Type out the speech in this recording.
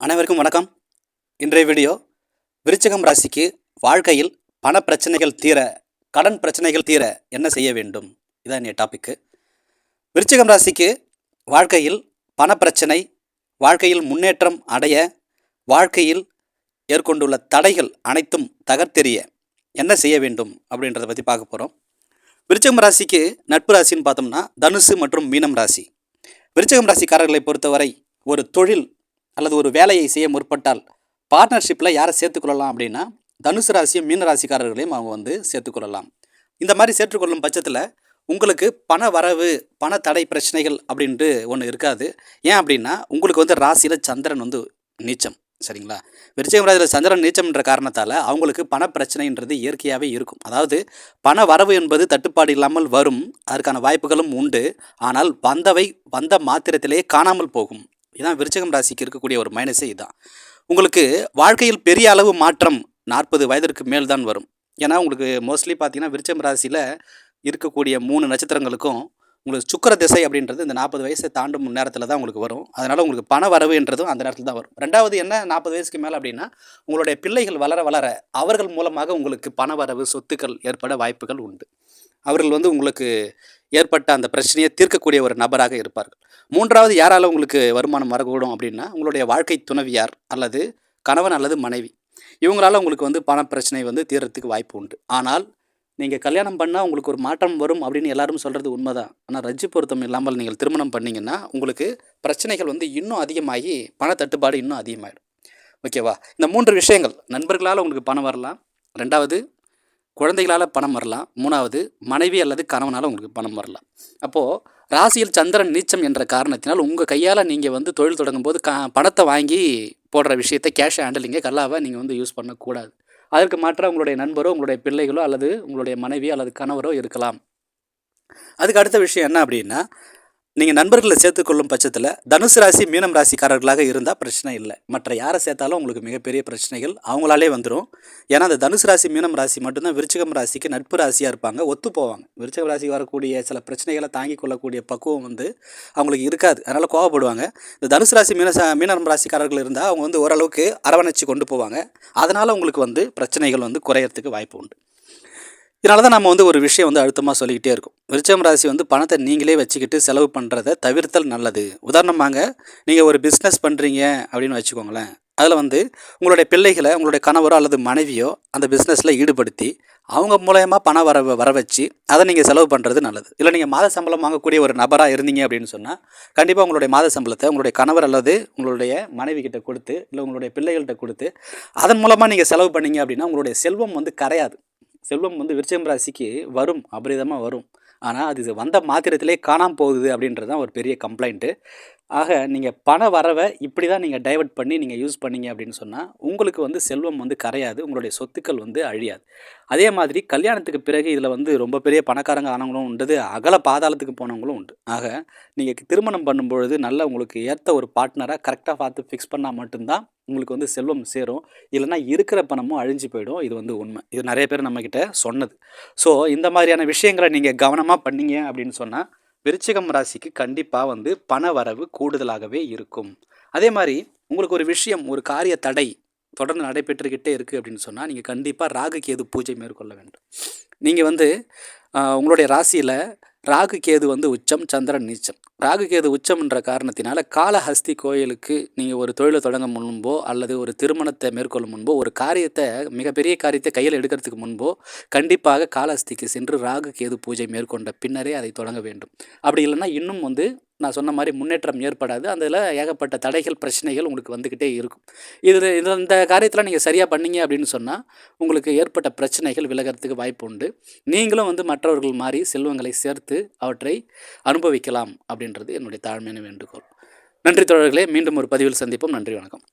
அனைவருக்கும் வணக்கம். இன்றைய வீடியோ விருச்சகம் ராசிக்கு வாழ்க்கையில் பண பிரச்சனைகள் தீர கடன் பிரச்சனைகள் தீர என்ன செய்ய வேண்டும்? இதான் என் டாப்பிக்கு விருச்சகம் ராசிக்கு வாழ்க்கையில் பண பிரச்சனை வாழ்க்கையில் முன்னேற்றம் அடைய வாழ்க்கையில் ஏற்கொண்டுள்ள தடைகள் அனைத்தும் தகர்த்தெறிய என்ன செய்ய வேண்டும் அப்படின்றத பற்றி பார்க்க போகிறோம் விருச்சகம் ராசிக்கு நட்பு ராசின்னு பார்த்தோம்னா தனுசு மற்றும் மீனம் ராசி. விருச்சகம் ராசிக்காரர்களை பொறுத்தவரை ஒரு தொழில் அல்லது ஒரு வேலையை செய்ய முற்பட்டால் பார்ட்னர்ஷிப்பில் யாரை சேர்த்துக்கொள்ளலாம் அப்படின்னா தனுசு ராசியும் மீன ராசிக்காரர்களையும் அவங்க வந்து சேர்த்துக்கொள்ளலாம் இந்த மாதிரி சேர்த்துக்கொள்ளும் பட்சத்தில் உங்களுக்கு பண வரவு பண தடை பிரச்சனைகள் அப்படின்ட்டு ஒன்று இருக்காது. ஏன் அப்படின்னா உங்களுக்கு வந்து ராசியில் சந்திரன் வந்து நீச்சம் சரிங்களா? விருச்சிகம் ராசியில் சந்திரன் நீச்சம்ன்ற காரணத்தால் அவங்களுக்கு பண பிரச்சனைன்றது இயற்கையாகவே இருக்கும். அதாவது பண வரவு என்பது தட்டுப்பாடு இல்லாமல் வரும். அதற்கான வாய்ப்புகளும் உண்டு. ஆனால் வந்தவை வந்த மாத்திரத்திலேயே காணாமல் போகும். இதான் விருச்சகம் ராசிக்கு இருக்கக்கூடிய ஒரு மைனஸே இதுதான் உங்களுக்கு வாழ்க்கையில் பெரிய அளவு மாற்றம் நாற்பது வயதிற்கு மேல் தான் வரும். ஏன்னா உங்களுக்கு மோஸ்ட்லி பார்த்தீங்கன்னா விருச்சம் ராசியில் இருக்கக்கூடிய மூணு நட்சத்திரங்களுக்கும் உங்களுக்கு சுக்கர திசை அப்படின்றது இந்த நாற்பது வயசை தாண்டும் நேரத்தில் தான் உங்களுக்கு வரும். அதனால் உங்களுக்கு பண வரவுன்றதும் அந்த நேரத்தில் தான் வரும். ரெண்டாவது என்ன? நாற்பது வயசுக்கு மேலே அப்படின்னா உங்களுடைய பிள்ளைகள் வளர வளர அவர்கள் மூலமாக உங்களுக்கு பண வரவு சொத்துக்கள் ஏற்பட வாய்ப்புகள் உண்டு. அவர்கள் வந்து உங்களுக்கு ஏற்பட்ட அந்த பிரச்சனையை தீர்க்கக்கூடிய ஒரு நபராக இருப்பார்கள். மூன்றாவது யாரால் உங்களுக்கு வருமானம் வரக்கூடும் அப்படின்னா உங்களுடைய வாழ்க்கை துணவியார் அல்லது கணவன் அல்லது மனைவி. இவங்களால் உங்களுக்கு வந்து பண பிரச்சனை வந்து தீர்றதுக்கு வாய்ப்பு உண்டு. ஆனால் நீங்கள் கல்யாணம் பண்ணால் உங்களுக்கு ஒரு மாற்றம் வரும் அப்படின்னு எல்லாரும் சொல்கிறது உண்மைதான். ஆனால் ரஜ்ஜு பொருத்தம் இல்லாமல் நீங்கள் திருமணம் பண்ணிங்கன்னா உங்களுக்கு பிரச்சனைகள் வந்து இன்னும் அதிகமாகி பண தட்டுப்பாடு இன்னும் அதிகமாகிடும் ஓகேவா? இந்த மூன்று விஷயங்கள். நண்பர்களால் உங்களுக்கு பணம் வரலாம். ரெண்டாவது குழந்தைகளால் பணம் வரலாம். மூணாவது மனைவி அல்லது கணவனால் உங்களுக்கு பணம் வரலாம். அப்போது ராசியில் சந்திரன் நீச்சம் என்ற காரணத்தினால் உங்கள் கையால் நீங்கள் வந்து தொழில் தொடங்கும் போது க பணத்தை வாங்கி போடுற விஷயத்தை கேஷ் ஹேண்டலிங்க கல்லாவை நீங்கள் வந்து யூஸ் பண்ணக்கூடாது. அதற்கு மாற்ற உங்களுடைய நண்பரோ உங்களுடைய பிள்ளைகளோ அல்லது உங்களுடைய மனைவி அல்லது கணவரோ இருக்கலாம். அதுக்கு அடுத்த விஷயம் என்ன அப்படின்னா நீங்கள் நண்பர்களை சேர்த்துக்கொள்ளும் பட்சத்தில் தனுசு ராசி மீனம் ராசிக்காரர்களாக இருந்தால் பிரச்சனை இல்லை. மற்ற யாரை சேர்த்தாலும் உங்களுக்கு மிகப்பெரிய பிரச்சனைகள் அவங்களாலே வந்துடும் ஏன்னா அந்த தனுசு ராசி மீனம் ராசி மட்டும்தான் விருச்சிகம் ராசிக்கு நட்பு ராசியாக இருப்பாங்க. ஒத்து போவாங்க. விருச்சிகம் ராசிக்கு வரக்கூடிய சில பிரச்சனைகளை தாங்கி கொள்ளக்கூடிய பக்குவம் வந்து அவங்களுக்கு இருக்காது. அதனால் கோவப்படுவாங்க. இந்த தனுசு ராசி மீன மீனம் ராசிக்காரர்கள் இருந்தால் அவங்க வந்து ஓரளவுக்கு அரவணைச்சு கொண்டு போவாங்க. அதனால் உங்களுக்கு வந்து பிரச்சனைகள் வந்து குறையறதுக்கு வாய்ப்பு உண்டு. இதனால தான் நம்ம வந்து ஒரு விஷயம் வந்து அழுத்தமாக சொல்லிக்கிட்டே இருக்கும். விருச்சம் ராசி வந்து பணத்தை நீங்களே வச்சுக்கிட்டு செலவு பண்ணுறத தவிர்த்தல் நல்லது. உதாரணமாக நீங்கள் ஒரு பிஸ்னஸ் பண்ணுறீங்க அப்படின்னு வச்சுக்கோங்களேன். அதில் வந்து உங்களுடைய பிள்ளைகளை உங்களுடைய கணவரோ அல்லது மனைவியோ அந்த பிஸ்னஸில் ஈடுபடுத்தி அவங்க மூலயமா பணம் வர வர வச்சு அதை நீங்கள் செலவு பண்ணுறது நல்லது. இல்லை நீங்கள் மாத சம்பளம் வாங்கக்கூடிய ஒரு நபராக இருந்தீங்க அப்படின்னு சொன்னால் கண்டிப்பாக உங்களுடைய மாத சம்பளத்தை உங்களுடைய கணவர் அல்லது உங்களுடைய மனைவி கிட்ட கொடுத்து இல்லை உங்களுடைய பிள்ளைகள்கிட்ட கொடுத்து அதன் மூலமாக நீங்கள் செலவு பண்ணீங்க அப்படின்னா உங்களுடைய செல்வம் வந்து கரையாது. செல்வம் வந்து விருச்சம் ராசிக்கு வரும் அபரிதமாக வரும். ஆனால் அது வந்த மாத்திரத்திலே காணாமல் போகுது அப்படின்றது தான் ஒரு பெரிய கம்ப்ளைண்ட்டு ஆக நீங்கள் பண வரவை இப்படி தான் நீங்கள் டைவெர்ட் பண்ணி நீங்கள் யூஸ் பண்ணீங்க அப்படின்னு சொன்னால் உங்களுக்கு வந்து செல்வம் வந்து கரையாது உங்களுடைய சொத்துக்கள் வந்து அழியாது. அதே மாதிரி கல்யாணத்துக்கு பிறகு இதில் வந்து ரொம்ப பெரிய பணக்காரங்க ஆனவங்களும் உண்டு அகல பாதாளத்துக்கு போனவங்களும் உண்டு. ஆக நீங்கள் திருமணம் பண்ணும்பொழுது நல்ல உங்களுக்கு ஏற்ற ஒரு பார்ட்னரை கரெக்டாக பார்த்து ஃபிக்ஸ் பண்ணால் மட்டும்தான் உங்களுக்கு வந்து செல்வம் சேரும். இல்லைனா இருக்கிற பணமும் அழிஞ்சு போயிடும். இது வந்து உண்மை. இது நிறைய பேர் நம்மக்கிட்ட சொன்னது. ஸோ இந்த மாதிரியான விஷயங்களை நீங்கள் கவனமாக பண்ணீங்க அப்படின்னு சொன்னால் விருச்சிகம் ராசிக்கு கண்டிப்பாக வந்து பண வரவு கூடுதலாகவே இருக்கும். அதே மாதிரி உங்களுக்கு ஒரு விஷயம் ஒரு காரிய தடை தொடர்ந்து நடைபெற்றுக்கிட்டே இருக்குது அப்படின்னு சொன்னால் நீங்கள் கண்டிப்பாக ராகு கேது பூஜை மேற்கொள்ள வேண்டும். நீங்கள் வந்து உங்களுடைய ராசியில் ராகு கேது வந்து உச்சம் சந்திரன் நீச்சம். ராகு கேது உச்சம்ன்ற காரணத்தினால காலஹஸ்தி கோயிலுக்கு நீங்கள் ஒரு தொழிலை தொடங்க முன்போ அல்லது ஒரு திருமணத்தை மேற்கொள்ளும் முன்போ ஒரு காரியத்தை மிகப்பெரிய காரியத்தை கையில் எடுக்கிறதுக்கு முன்போ கண்டிப்பாக காலஹஸ்திக்கு சென்று ராகு கேது பூஜை மேற்கொண்ட பின்னரே அதை தொடங்க வேண்டும். அப்படி இல்லைன்னா இன்னும் வந்து நான் சொன்ன மாதிரி முன்னேற்றம் ஏற்படாது. அதில் ஏகப்பட்ட தடைகள் பிரச்சனைகள் உங்களுக்கு வந்துக்கிட்டே இருக்கும். இது இந்த காரியத்தில் நீங்கள் சரியாக பண்ணீங்க அப்படின்னு சொன்னால் உங்களுக்கு ஏற்பட்ட பிரச்சனைகள் விலகிறதுக்கு வாய்ப்பு உண்டு. நீங்களும் வந்து மற்றவர்கள் மாதிரி செல்வங்களை சேர்த்து அவற்றை அனுபவிக்கலாம் அப்படின்றது என்னுடைய தாழ்மையான வேண்டுகோள். நன்றி தோழர்களே மீண்டும் ஒரு பதிவில் சந்திப்போம். நன்றி வணக்கம்.